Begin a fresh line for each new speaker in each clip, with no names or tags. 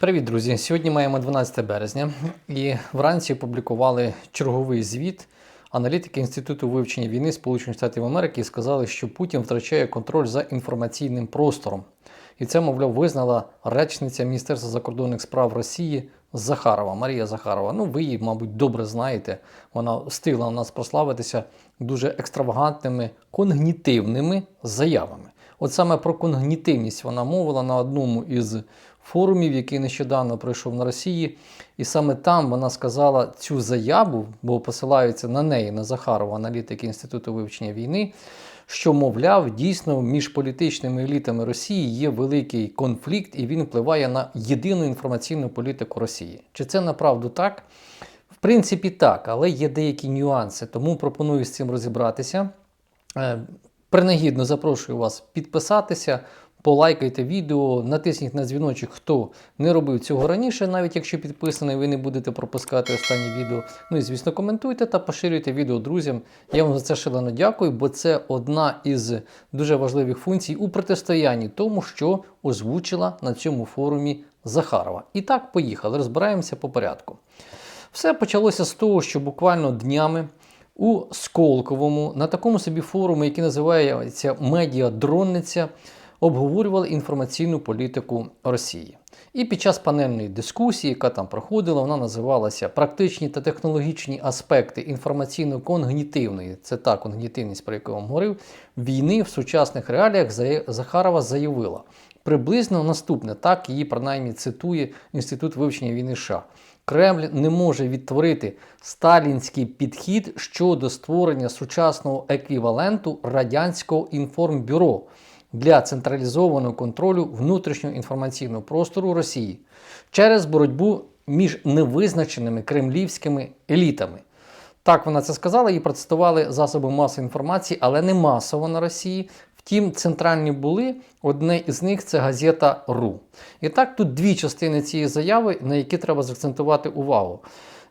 Привіт, друзі! Сьогодні маємо 12 березня і вранці опублікували черговий звіт. Аналітики Інституту вивчення війни Сполучених Штатів Америки сказали, що Путін втрачає контроль за інформаційним простором. І це, мовляв, визнала речниця Міністерства закордонних справ Росії Захарова, Марія Захарова. Ну, ви її, мабуть, добре знаєте. Вона встигла у нас прославитися дуже екстравагантними когнітивними заявами. От саме про когнітивність вона мовила на одному із форумів, який нещодавно пройшов на Росії. І саме там вона сказала цю заяву, бо посилаються на неї, на Захарова, аналітики Інституту вивчення війни, що, мовляв, дійсно між політичними елітами Росії є великий конфлікт, і він впливає на єдину інформаційну політику Росії. Чи це направду так? В принципі, так, але є деякі нюанси, тому пропоную з цим розібратися. Е, Принагідно запрошую вас підписатися, полайкайте відео, натисніть на дзвіночок, хто не робив цього раніше, навіть якщо підписаний, ви не будете пропускати останні відео. Ну і звісно, коментуйте та поширюйте відео друзям. Я вам за це шалено дякую, бо це одна із дуже важливих функцій у протистоянні тому, що озвучила на цьому форумі Захарова. І так, поїхали, розбираємося по порядку. Все почалося з того, що буквально днями у Сколковому на такому собі форумі, який називається Медіа-дронниця, обговорювали інформаційну політику Росії. І під час панельної дискусії, яка там проходила, вона називалася Практичні та технологічні аспекти інформаційно-когнітивної, це та когнітивність, про яку я вам говорив, війни в сучасних реаліях Захарова заявила. Приблизно наступне, так її принаймні цитує Інститут вивчення війни США. Кремль не може відтворити сталінський підхід щодо створення сучасного еквіваленту радянського інформбюро для централізованого контролю внутрішнього інформаційного простору Росії через боротьбу між невизначеними кремлівськими елітами. Так вона це сказала, її процитували засоби масової інформації, але не масово на Росії. Втім, центральні були, одне із них це газета РУ. І так, тут дві частини цієї заяви, на які треба заакцентувати увагу.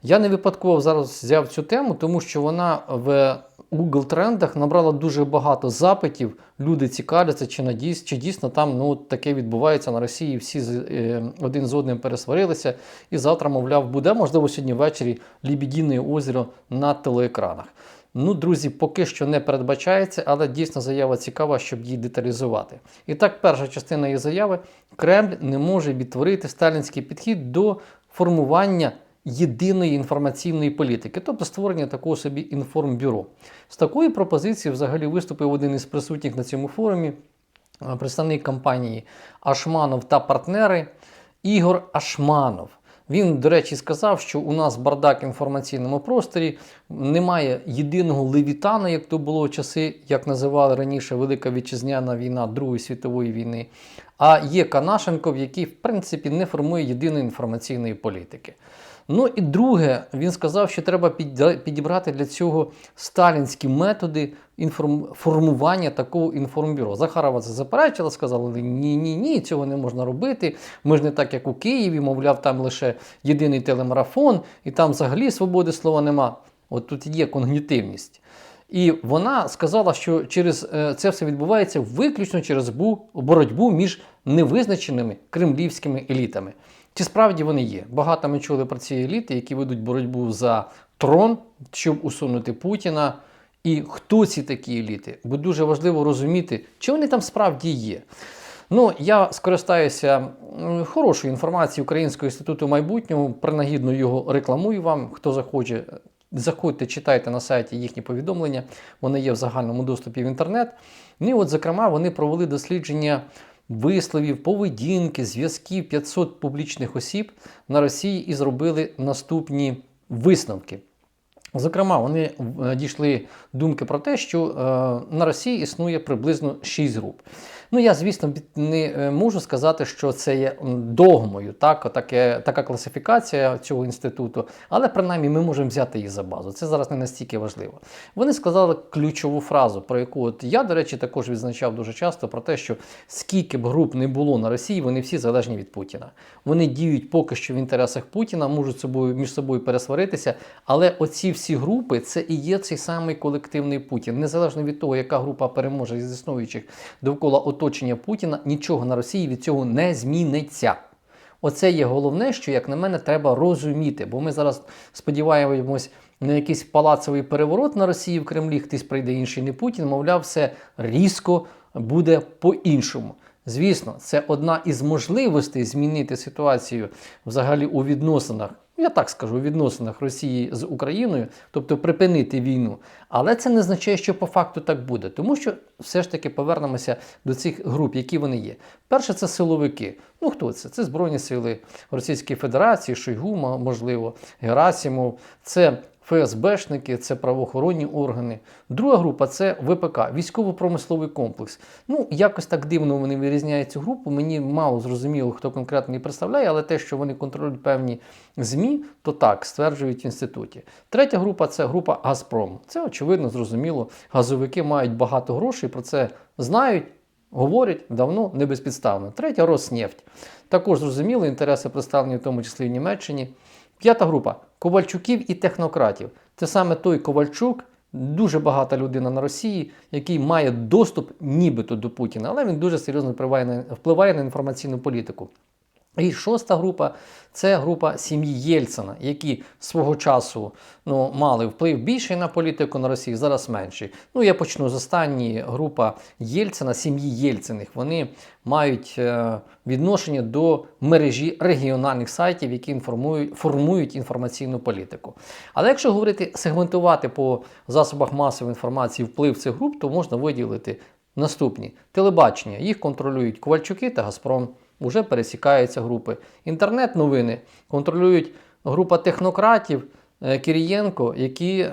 Я не випадково зараз взяв цю тему, тому що вона в Google трендах набрала дуже багато запитів. Люди цікавляться, чи надійс, чи дійсно там ну, таке відбувається на Росії. Всі е, один з одним пересварилися. І завтра, мовляв, буде, можливо, сьогодні ввечері Лібідіне озеро на телеекранах. Ну, друзі, поки що не передбачається, але дійсно заява цікава, щоб її деталізувати. І так, перша частина її заяви: Кремль не може відтворити сталінський підхід до формування єдиної інформаційної політики, тобто створення такого собі інформбюро. З такою пропозицією взагалі виступив один із присутніх на цьому форумі, представник компанії Ашманов та партнери Ігор Ашманов. Він, до речі, сказав, що у нас бардак в інформаційному просторі, немає єдиного левітана, як то було в часи, як називали раніше Велика Вітчизняна війна Другої світової війни. А є Канашенков, який, в принципі, не формує єдиної інформаційної політики. Ну і друге, він сказав, що треба підібрати для цього сталінські методи формування такого інформбюро. Захарова це заперечила, сказали, ні, ні, ні, цього не можна робити. Ми ж не так, як у Києві, мовляв, там лише єдиний телемарафон, і там взагалі свободи слова нема. От тут є когнітивність. І вона сказала, що через е, це все відбувається виключно через боротьбу між невизначеними кремлівськими елітами. Чи справді вони є? Багато ми чули про ці еліти, які ведуть боротьбу за трон, щоб усунути Путіна. І хто ці такі еліти? Бо дуже важливо розуміти, чи вони там справді є. Ну, я скористаюся хорошою інформацією Українського інституту майбутнього, принагідно його рекламую вам. Хто захоче, заходьте, читайте на сайті їхні повідомлення, вони є в загальному доступі в інтернет. Ну і от, зокрема, вони провели дослідження висловів, поведінки, зв'язків 500 публічних осіб на Росії і зробили наступні висновки. Зокрема, вони дійшли думки про те, що е, на Росії існує приблизно 6 груп. Ну, я, звісно, не е, можу сказати, що це є догмою, так, таке, така класифікація цього інституту, але принаймні ми можемо взяти її за базу. Це зараз не настільки важливо. Вони сказали ключову фразу, про яку от я, до речі, також відзначав дуже часто про те, що скільки б груп не було на Росії, вони всі залежні від Путіна. Вони діють поки що в інтересах Путіна, можуть собою між собою пересваритися, але оці всі групи це і є цей самий колективний Путін, незалежно від того, яка група переможе із існуючих довкола оточення Путіна, нічого на Росії від цього не зміниться. Оце є головне, що, як на мене, треба розуміти. Бо ми зараз сподіваємось на якийсь палацовий переворот на Росії в Кремлі, хтось прийде інший не Путін, мовляв, все різко буде по-іншому. Звісно, це одна із можливостей змінити ситуацію взагалі у відносинах. Я так скажу, у відносинах Росії з Україною, тобто припинити війну. Але це не означає, що по факту так буде, тому що все ж таки повернемося до цих груп, які вони є. Перше, це силовики. Ну хто це? Це Збройні сили Російської Федерації, Шойгу, можливо, Герасимов. Це ФСБшники, це правоохоронні органи. Друга група це ВПК, військово-промисловий комплекс. Ну, якось так дивно вони вирізняють цю групу. Мені мало зрозуміло, хто конкретно її представляє, але те, що вони контролюють певні ЗМІ, то так стверджують в інституті. Третя група це група Газпром. Це очевидно, зрозуміло. Газовики мають багато грошей, про це знають. Говорять давно не безпідставно. Третя Роснефть. Також зрозуміло, інтереси представлені в тому числі в Німеччині. П'ята група Ковальчуків і технократів. Це саме той Ковальчук, дуже багата людина на Росії, який має доступ нібито до Путіна, але він дуже серйозно впливає на, впливає на інформаційну політику. І шоста група це група сім'ї Єльцина, які свого часу ну, мали вплив більший на політику на Росії, зараз менший. Ну, я почну з останньої група Єльцина, сім'ї Єльциних. Вони мають е, відношення до мережі регіональних сайтів, які інформують, формують інформаційну політику. Але якщо говорити сегментувати по засобах масової інформації вплив цих груп, то можна виділити наступні телебачення. Їх контролюють Ковальчуки та Газпром вже пересікаються групи. Інтернет-новини контролюють група технократів Кирієнко, які е,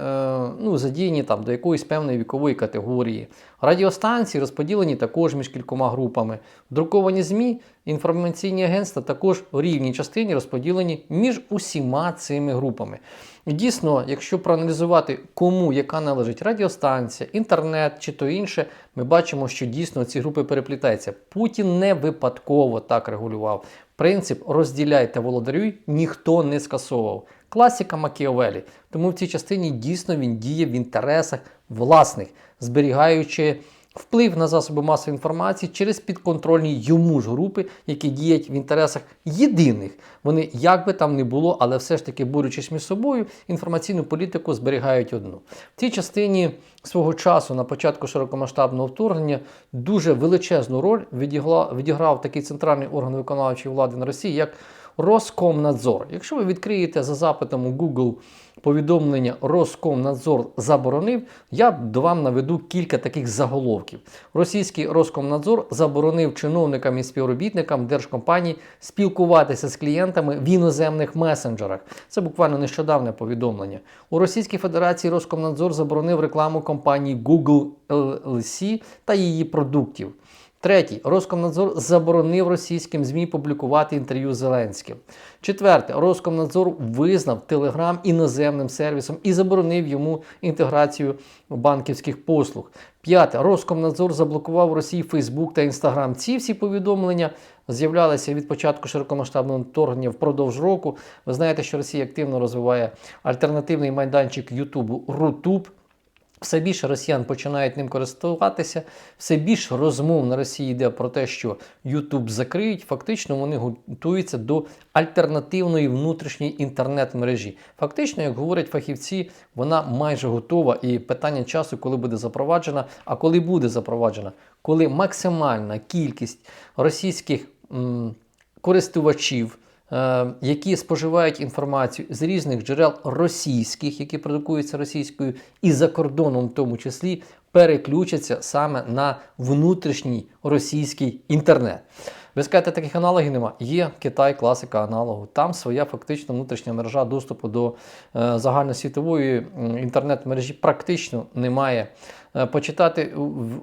ну, задіяні там до якоїсь певної вікової категорії. Радіостанції розподілені також між кількома групами. Друковані ЗМІ, інформаційні агентства також у рівній частині розподілені між усіма цими групами. Дійсно, якщо проаналізувати, кому яка належить радіостанція, інтернет чи то інше, ми бачимо, що дійсно ці групи переплітаються. Путін не випадково так регулював. Принцип розділяй та володарюй ніхто не скасовував. Класіка Макіавелі. Тому в цій частині дійсно він діє в інтересах власних, зберігаючи вплив на засоби масової інформації через підконтрольні йому ж групи, які діють в інтересах єдиних. Вони як би там не було, але все ж таки борючись між собою, інформаційну політику зберігають одну. В цій частині свого часу на початку широкомасштабного вторгнення дуже величезну роль відіграв, відіграв такий центральний орган виконавчої влади на Росії, як Роскомнадзор. Якщо ви відкриєте за запитом у Google повідомлення Роскомнадзор заборонив, я до вам наведу кілька таких заголовків. Російський Роскомнадзор заборонив чиновникам і співробітникам держкомпаній спілкуватися з клієнтами в іноземних месенджерах. Це буквально нещодавне повідомлення. У Російській Федерації Роскомнадзор заборонив рекламу компанії Google LLC та її продуктів. Третій, Роскомнадзор заборонив російським ЗМІ публікувати інтерв'ю з Зеленським. Четверте, Роскомнадзор визнав Телеграм іноземним сервісом і заборонив йому інтеграцію банківських послуг. П'яте, Роскомнадзор заблокував Росії Фейсбук та Інстаграм. Ці всі повідомлення з'являлися від початку широкомасштабного вторгнення впродовж року. Ви знаєте, що Росія активно розвиває альтернативний майданчик Ютубу Рутуб. Все більше росіян починають ним користуватися, все більше розмов на Росії йде про те, що Ютуб закриють. Фактично вони готуються до альтернативної внутрішньої інтернет-мережі. Фактично, як говорять фахівці, вона майже готова. І питання часу, коли буде запроваджена, а коли буде запроваджена, коли максимальна кількість російських м, користувачів. Е, які споживають інформацію з різних джерел російських, які продукуються російською, і за кордоном, в тому числі, переключаться саме на внутрішній російський інтернет. Ви скажете, таких аналогів нема. Є Китай, класика аналогу. Там своя фактично внутрішня мережа доступу до е, загальносвітової інтернет-мережі практично немає. Е, почитати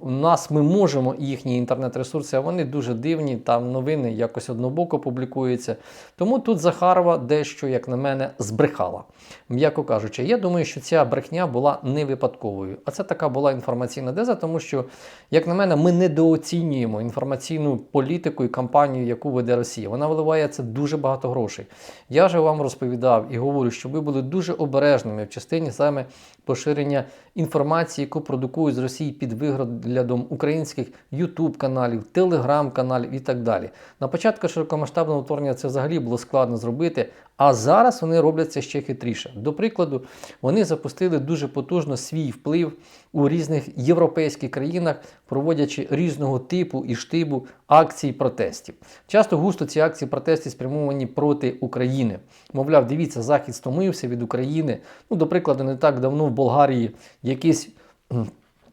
у нас ми можемо їхні інтернет-ресурси, а вони дуже дивні, там новини якось однобоко публікуються. Тому тут Захарова дещо, як на мене, збрехала. М'яко кажучи, я думаю, що ця брехня була не випадковою. А це така була інформаційна деза, тому що, як на мене, ми недооцінюємо інформаційну політику і кампанію, яку веде Росія. Вона виливає це дуже багато грошей. Я вже вам розповідав і говорю, що ви були дуже обережними в частині саме поширення інформації, яку продукує друкують з Росії під виглядом українських Ютуб каналів, телеграм-каналів і так далі. На початку широкомасштабного вторгнення це взагалі було складно зробити. А зараз вони роблять це ще хитріше. До прикладу, вони запустили дуже потужно свій вплив у різних європейських країнах, проводячи різного типу і штибу акцій протестів. Часто густо ці акції протестів спрямовані проти України. Мовляв, дивіться, Захід стомився від України. Ну, до прикладу, не так давно в Болгарії якийсь.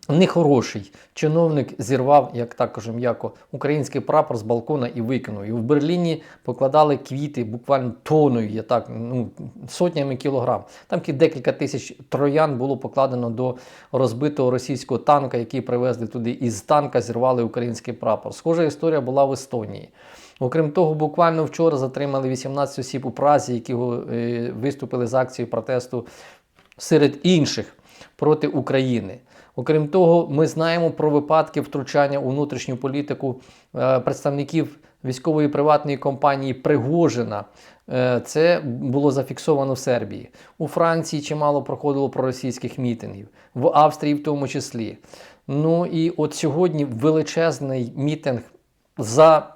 Нехороший чиновник зірвав, як також м'яко, український прапор з балкона і викинув. І в Берліні покладали квіти буквально тоною, я так, ну, сотнями кілограм. Там кі- декілька тисяч троян було покладено до розбитого російського танка, який привезли туди. І з танка зірвали український прапор. Схожа історія була в Естонії. Окрім того, буквально вчора затримали 18 осіб у Празі, які е, виступили з акцією протесту серед інших проти України. Окрім того, ми знаємо про випадки втручання у внутрішню політику е, представників військової приватної компанії Пригожина. Е, Це було зафіксовано в Сербії. У Франції чимало проходило проросійських мітингів, в Австрії в тому числі. Ну і от сьогодні величезний мітинг за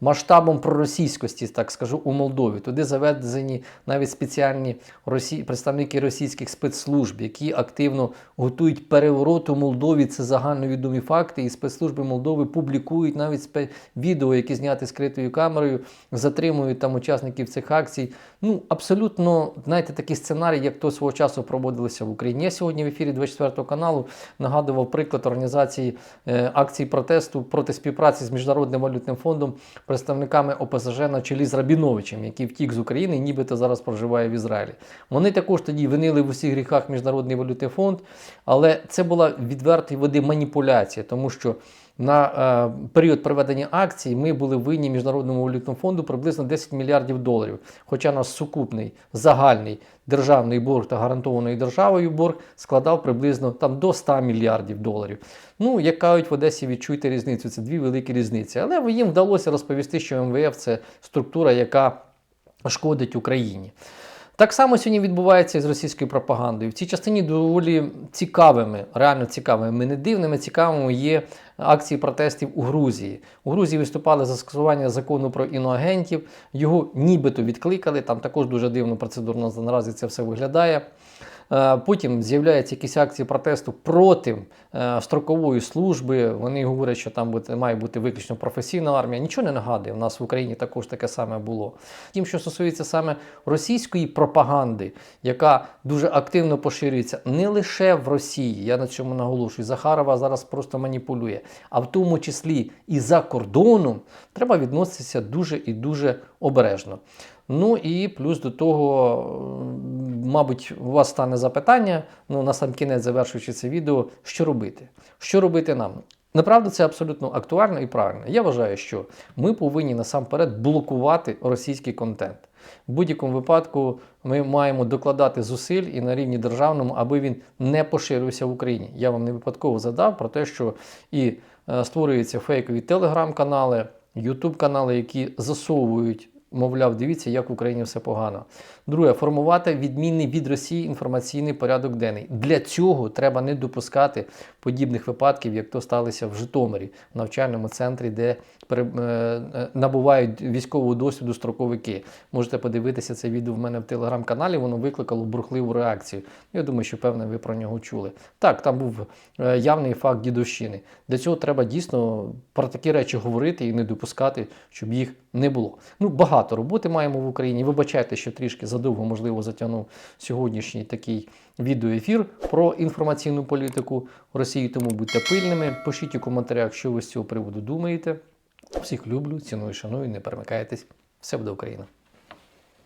масштабом проросійськості, так скажу, у Молдові. Туди завезені навіть спеціальні росі... представники російських спецслужб, які активно готують переворот у Молдові. Це загальновідомі факти. І спецслужби Молдови публікують навіть спе... відео, які зняті скритою камерою, затримують там учасників цих акцій. Ну, абсолютно, знаєте, такий сценарій, як то свого часу проводилися в Україні. Я сьогодні в ефірі 24 каналу нагадував приклад організації е, акцій протесту проти співпраці з Міжнародним валютним фондом, представниками ОПЗЖ на чолі з Рабіновичем, який втік з України і нібито зараз проживає в Ізраїлі. Вони також тоді винили в усіх гріхах Міжнародний валютний фонд, але це була відвертої води маніпуляція, тому що на е, період проведення акцій ми були винні Міжнародному валютному фонду приблизно 10 мільярдів доларів. Хоча наш сукупний загальний державний борг та гарантований державою борг складав приблизно там до 100 мільярдів доларів. Ну, як кажуть в Одесі, відчуйте різницю. Це дві великі різниці. Але їм вдалося розповісти, що МВФ це структура, яка шкодить Україні. Так само сьогодні відбувається і з російською пропагандою. В цій частині доволі цікавими, реально цікавими, не дивними, цікавими є акції протестів у Грузії. У Грузії виступали за скасування закону про іноагентів. Його нібито відкликали. Там також дуже дивно процедурно наразі це все виглядає. Е, Потім з'являються якісь акції протесту проти е, строкової служби. Вони говорять, що там має бути виключно професійна армія. Нічого не нагадує. У нас в Україні також таке саме було. Тим, що стосується саме російської пропаганди, яка дуже активно поширюється не лише в Росії, я на цьому наголошую. Захарова зараз просто маніпулює, а в тому числі і за кордоном, треба відноситися дуже і дуже обережно. Ну і плюс до того, мабуть, у вас стане запитання, ну на сам кінець завершуючи це відео, що робити? Що робити нам? Направду це абсолютно актуально і правильно. Я вважаю, що ми повинні насамперед блокувати російський контент. В будь-якому випадку ми маємо докладати зусиль і на рівні державному, аби він не поширився в Україні. Я вам не випадково задав про те, що і е, створюються фейкові телеграм-канали, ютуб-канали, які засовують мовляв, дивіться, як в Україні все погано. Друге, формувати відмінний від Росії інформаційний порядок денний. Для цього треба не допускати подібних випадків, як то сталося в Житомирі, в навчальному центрі, де е, е, набувають військового досвіду строковики. Можете подивитися це відео в мене в телеграм-каналі, воно викликало бурхливу реакцію. Я думаю, що певне ви про нього чули. Так, там був е, явний факт дідовщини. Для цього треба дійсно про такі речі говорити і не допускати, щоб їх не було. Ну, багато роботи маємо в Україні. Вибачайте, що трішки задовго, можливо, затягнув сьогоднішній такий відеоефір про інформаційну політику Росії. Тому будьте пильними. Пишіть у коментарях, що ви з цього приводу думаєте. Всіх люблю, ціную, шаную, не перемикайтесь. Все буде Україна!